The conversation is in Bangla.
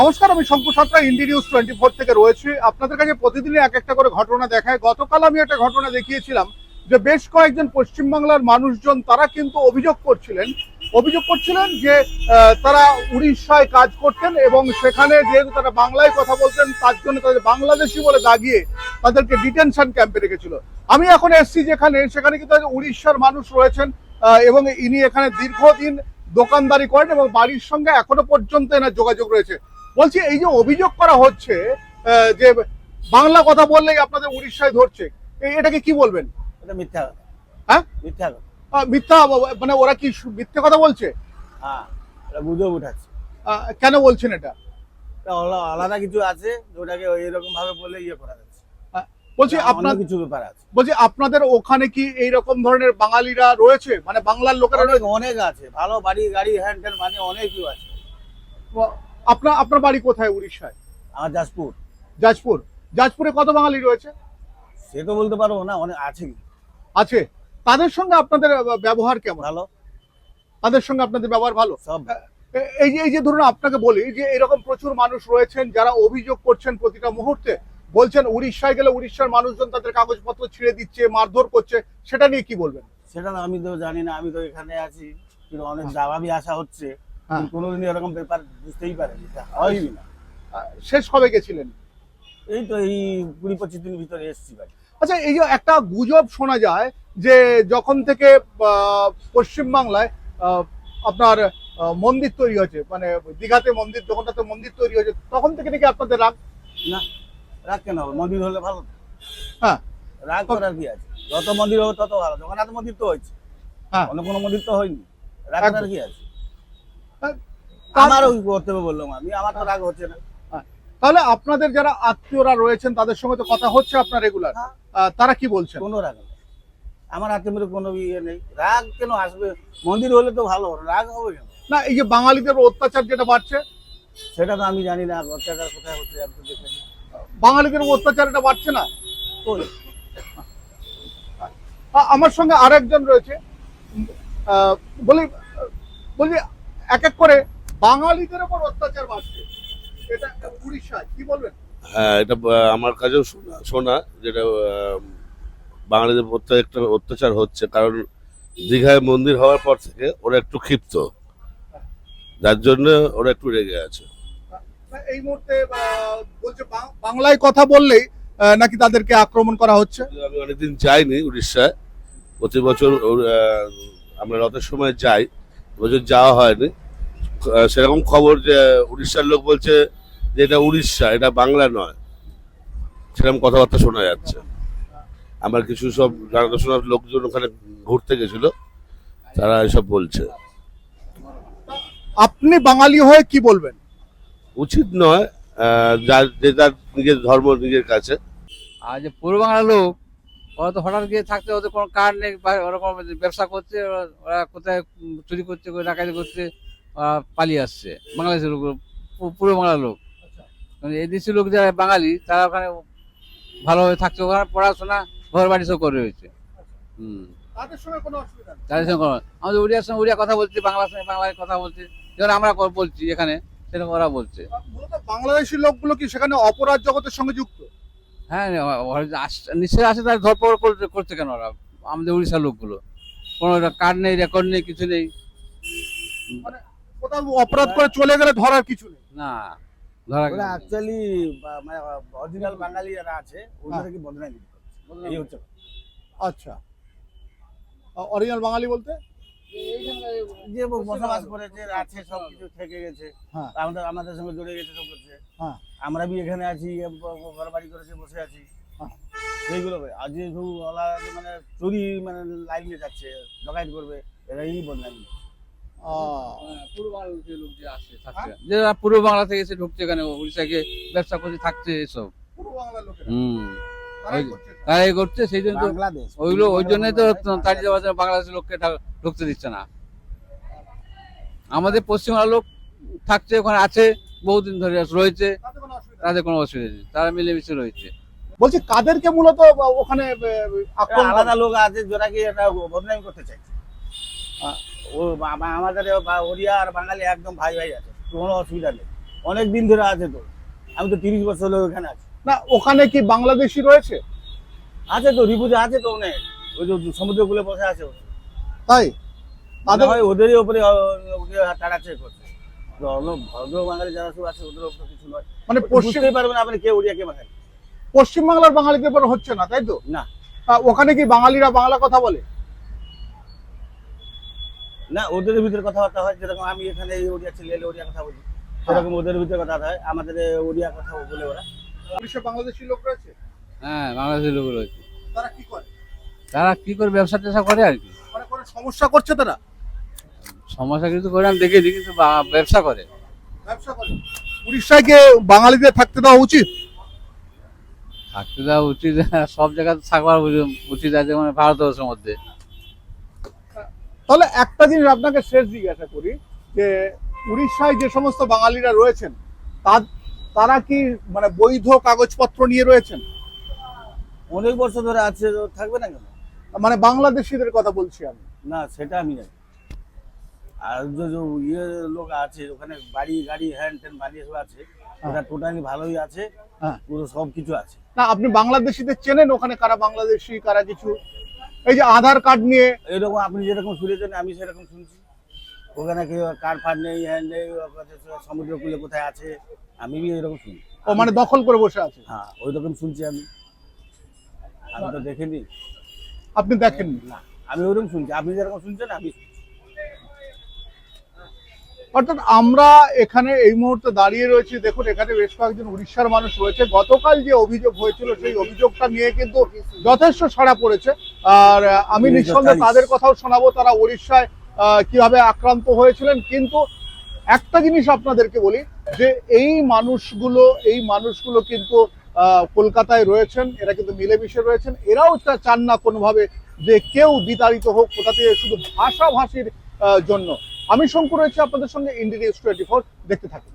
নমস্কার, আমি Shanku Satra Indi news twenty four থেকে রয়েছি। আপনাদের কাছে প্রতিদিনই এক একটা করে ঘটনা দেখায়। গতকাল আমি একটা ঘটনা দেখিয়েছিলাম যে বেশ কয়েকজন পশ্চিমবাংলার মানুষজন, তারা কিন্তু অভিযোগ করছিলেন। অভিযোগ করছিলেন যে তারা উড়িষ্যায় কাজ করতেন এবং সেখানে যেহেতু তারা বাংলায় কথা বলতেন, তার জন্য তাদের বাংলাদেশি বলে দাগিয়ে তাদেরকে ডিটেনশন ক্যাম্পে রেখেছিল। আমি এখন এসছি যেখানে, সেখানে কিন্তু উড়িষ্যার মানুষ রয়েছেন এবং ইনি এখানে দীর্ঘদিন দোকানদারি করেন এবং বাড়ির সঙ্গে এখনও পর্যন্ত এনার যোগাযোগ রয়েছে। বলছি এই যে অভিযোগ করা হচ্ছে যে বাংলা কথা বললেই আপনাদের উড়িষ্যায় ধরছে এটাকে কি বলবেন? এটা মিথ্যা হ্যাঁ? মিথ্যা মিথ্যা মানে ওরা কি মিথ্যে কথা বলছে? হ্যাঁ গুজব উঠাচ্ছে। কেন বলছেন এটা? আলাদা কিছু আছে ওটাকে এরকম ভাবে বলে ইয়ে করা যাচ্ছে। বলছি আপনার কিছু ব্যাপার আছে। বলছি আপনাদের ওখানে কি এই রকম ধরনের বাঙালিরা রয়েছে? মানে বাংলার লোকেরা অনেক? অনেক আছে। ভালো বাড়ি গাড়ি হ্যান্ড মানে অনেক কিছু আছে। আপনার আপনার বাড়ি কোথায় উড়িষ্যায়? আমার যাজপুর। যাজপুর। যাজপুরে কত বাঙালি রয়েছে? সে তো বলতে পারব না অনেক আছে। আছে। তাদের সঙ্গে আপনাদের ব্যবহার কেমন? ভালো। তাদের সঙ্গে আপনাদের ব্যবহার ভালো? সব। এই যে এই যে ধরুন আপনাকে বলি যে এরকম প্রচুর মানুষ রয়েছেন যারা অভিযোগ করছেন প্রতিটা মুহূর্তে। বলছেন উড়িষ্যায় গেলে উড়িষ্যার মানুষজন তাদের কাগজপত্র ছিঁড়ে দিচ্ছে মারধর করছে। সেটা নিয়ে কি বলবেন? সেটা আমি তো জানি না আমি তো এখানে আছি। কিন্তু অনেক দাবাবি আসা হচ্ছে। হ্যাঁ। কোনোদিন এরকম ব্যাপার বুঝতেই পারেনি হয়ই না। শেষ কবে গেছিলেন? এই তো এই কুড়ি পঁচিশ দিন ভিতরে এসছি ভাই আচ্ছা এই যে একটা গুজব শোনা যায় যে যখন থেকে পশ্চিমবাংলায় আপনার মন্দির তৈরি হয়েছে মানে দীঘাতে মন্দির যখনটাতে মন্দির তৈরি হয়েছে তখন থেকে নাকি আপনাদের রাগ? না রাগ কেন হবে? মন্দির হলে ভালো। হ্যাঁ। রাগ করার কি আছে? যত মন্দির হবে তত ভালো জগন্নাথ মন্দির তো হয়েছে। হ্যাঁ। অন্য কোনো মন্দির তো হয়নি। রাগ করার কি আছে? তা- আমার ওই কর্তব্য বললাম আমি আমার তো রাগ হচ্ছে না। তাহলে আপনাদের যারা আত্মীয়রা রয়েছেন তাদের সঙ্গে তো কথা হচ্ছে আপনার রেগুলার। হ্যাঁ। তারা কি বলছেন? কোনো রাগ নেই। আমার হাতে মেরে কোনো ইয়ে নেই। রাগ কেন আসবে? মন্দির হলে তো ভালো রাগ হবে কেন? না এই যে বাঙালিদের অত্যাচার যেটা বাড়ছে সেটা তো আমি জানি না অত্যাচার কোথায় হচ্ছে আমি তো দেখেছি বাঙালিদের অত্যাচার এটা বাড়ছে না? আমার সঙ্গে আরেকজন রয়েছে। বলি বলি এক এক করে বাঙালিদের উপর অত্যাচার বাড়ছে। এটা উড়িষ্যায় কি বলবেন? হ্যাঁ এটা আমার কাছেও শোনা শোনা যেটা বাঙালিদের প্রতি একটা অত্যাচার হচ্ছে কারণ দীঘায় মন্দির হওয়ার পর থেকে ওরা একটু ক্ষিপ্ত। যার জন্য ওরা একটু রেগে আছে। এই মুহূর্তে বলছে বাংলায় কথা বললেই নাকি তাদেরকে আক্রমণ করা হচ্ছে? আমি অনেকদিন যাইনি উড়িষ্যায়। প্রতি বছর আমরা রথের সময় যাই। বছর যাওয়া হয়নি। সেরকম খবর যে উড়িষ্যার লোক বলছে যে এটা উড়িষ্যা এটা বাংলা নয়। সেরকম কথাবার্তা শোনা যাচ্ছে। আমার কিছু সব জানাশোনার লোকজন ওখানে ঘুরতে গেছিল তারা এসব বলছে। আপনি বাঙালি হয়ে কি বলবেন? উচিত নয় যার যে যার নিজের ধর্ম নিজের কাছে। আর যে পূর্ব বাংলার লোক ওরা তো হঠাৎ গিয়ে থাকতে ওদের কোনো কার্ড নেই বা ওরকম ব্যবসা করছে ওরা- কোথায় চুরি করছে কোথায় ডাকাতি করছে ওরা পালিয়ে আসছে। বাংলাদেশের লোক পুরো বাংলার লোক। মানে এই দেশের লোক যারা বাঙালি তারা ওখানে ভালোভাবে থাকছে ওখানে পড়াশোনা ঘর বাড়ি সব করে রয়েছে। হুম। তাদের সঙ্গে কোনো অসুবিধা নেই? তাদের সঙ্গে কোনো- আমাদের উড়িয়ার সঙ্গে উড়িয়া কথা বলছি বাংলার সঙ্গে বাংলায় কথা বলছি। যেমন আমরা বলছি এখানে সেরকম ওরা বলছে। মূলত বাংলাদেশি লোকগুলো কি সেখানে অপরাধ জগতের সঙ্গে যুক্ত? হ্যাঁ নিশ্চয়ই আসে তার ধরপড় করছে করছে কেন ওরা? আমাদের উড়িষ্যার লোকগুলো। কোনো কার্ড নেই রেকর্ড নেই কিছু নেই। কোথাও অপরাধ করে চলে গেলে ধরার কিছু নেই। না ধরা অ্যাকচুয়ালি মানে অরিজিনাল বাঙালি যারা আছে ওদেরকে বদনামি করছে। এই হচ্ছে আচ্ছা। অরিজিনাল বাঙালি বলতে? যে বসবাস করেছে আছে সব কিছু থেকে গেছে হ্যাঁ। আমাদের আমাদের সঙ্গে জড়ে গেছে সব করছে। হ্যাঁ। আমরা বি এখানে আছি ঘর বাড়ি করেছে বসে আছি। হ্যাঁ। সেইগুলো করে। সব ওলা মানে চুরি মানে লাইন যাচ্ছে ডকাইত করবে এরাই বদনামি। আহ, পূর্ব যে লোক যে আসে থাকছে। যারা পূর্ব বাংলা থেকে এসে ঢুকছে এখানে উড়িষ্যাকে ব্যবসা করছে থাকছে এসব। পূর্ব বাংলার লোকেরা। হুম। তারাই করছে। সেই জন্য ওইগুলো ওই জন্যই তো তাড়িয়ে বাংলাদেশের লোককে ঢুকতে দিচ্ছে না। আমাদের পশ্চিমবাংলার লোক থাকছে ওখানে আছে বহুদিন ধরে রয়েছে তাতে কোনো অসুবিধা নেই। তাদের কোনো অসুবিধা নেই তারা মিলেমিশে রয়েছে। বলছি কাদেরকে মূলত ওখানে আলাদা লোক আছে যারা কি এটা বদনামি করতে চাইছে ও আমাদের বা- ওড়িয়া আর বাঙালি একদম ভাই ভাই আছে কোনো অসুবিধা নেই। অনেক দিন ধরে আছে তো আমি তো তিরিশ বছর হলো ওখানে আছি। না ওখানে কি বাংলাদেশি রয়েছে? আছে তো রিপুজে আছে তো অনেক ওই যে সমুদ্রকূলে বসে আছে। তাই? তাদের হয় ওদেরই তাড়াচ্ছে করছে ভদ্র বাঙালি যারা সব আছে ওদের কিছু নয়। মানে পশ্চিম পারবেন আপনি কে ওড়িয়া কে বাঙালি। পশ্চিমবাংলার বাঙালিদের উপর হচ্ছে না তাই তো? না। ওখানে কি বাঙালিরা বাংলা কথা বলে? না ওদের ভিতরে কথাবার্তা হয় যেরকম আমি এখানে এই ওড়িয়া ছেলে এলে ওড়িয়া কথা বলি। সেরকম ওদের ভিতরে কথা হয় আমাদের ওড়িয়া কথা বলে ওরা। উড়িষ্যা বাংলাদেশি লোক রয়েছে? হ্যাঁ বাংলাদেশের লোক রয়েছে। তারা কি করে? তারা কি করে ব্যবসা টেসা করে আর কি? সমস্যা করছে তারা? সমস্যা কিছু করে আমি দেখেছি কিন্তু বা- ব্যবসা করে। ব্যবসা করে। উড়িষ্যায় গিয়ে বাঙালিদের থাকতে দেওয়া উচিত? থাকতে দেওয়া উচিত সব জায়গাতে থাকবার উচিত- উচিত আছে মানে ভারতবর্ষের মধ্যে। তাহলে একটা জিনিস আপনাকে শেষ জিজ্ঞাসা করি যে উড়িষ্যায় যে সমস্ত বাঙালিরা রয়েছেন তা- তারা কি মানে বৈধ কাগজপত্র নিয়ে রয়েছেন? অনেক বছর ধরে আছে তো থাকবে না কেন? মানে বাংলাদেশিদের কথা বলছি আমি। না সেটা আমি জানি। আর যে ইয়ে লোক আছে ওখানে বাড়ি গাড়ি হ্যান্ড ট্যান বানিয়ে সব আছে ওটা টোটালি ভালোই আছে হ্যাঁ। পুরো সব কিছু আছে। না আপনি বাংলাদেশিদের চেনেন ওখানে কারা বাংলাদেশি কারা কিছু? এই যে আধার কার্ড নিয়ে এরকম আপনি যেরকম শুনেছেন আমি সেরকম শুনছি। ওখানে কেউ কার ফার নেই হ্যান্ড নেই সমুদ্র সমুদ্রকূলে কোথায় আছে আমি এরকম শুনি। ও মানে দখল করে বসে আছে। হ্যাঁ ওই রকম শুনছি আমি। আমি তো দেখিনি। আপনি দেখেন না আমি ওইরকম শুনছি। আপনি যেরকম শুনছেন আমি অর্থাৎ আমরা এখানে এই মুহূর্তে দাঁড়িয়ে রয়েছি। দেখুন এখানে বেশ কয়েকজন উড়িষ্যার মানুষ রয়েছে। গতকাল যে অভিযোগ হয়েছিল সেই অভিযোগটা নিয়ে কিন্তু যথেষ্ট সাড়া পড়েছে। আর আমি নিঃসন্দেহে তাদের কথাও শোনাবো তারা উড়িষ্যায় আহ, কীভাবে আক্রান্ত হয়েছিলেন। কিন্তু একটা জিনিস আপনাদেরকে বলি যে এই মানুষগুলো এই মানুষগুলো কিন্তু কলকাতায় রয়েছেন, এরা কিন্তু মিলেমিশে রয়েছেন। এরাও চান না কোনোভাবে যে কেউ বিতাড়িত হোক, কোথা থেকে শুধু ভাষাভাষীর জন্য। আমি শঙ্কু রয়েছে আপনাদের সঙ্গে ইন্ডিয়া টোয়েন্টি ফোর দেখতে থাকুন।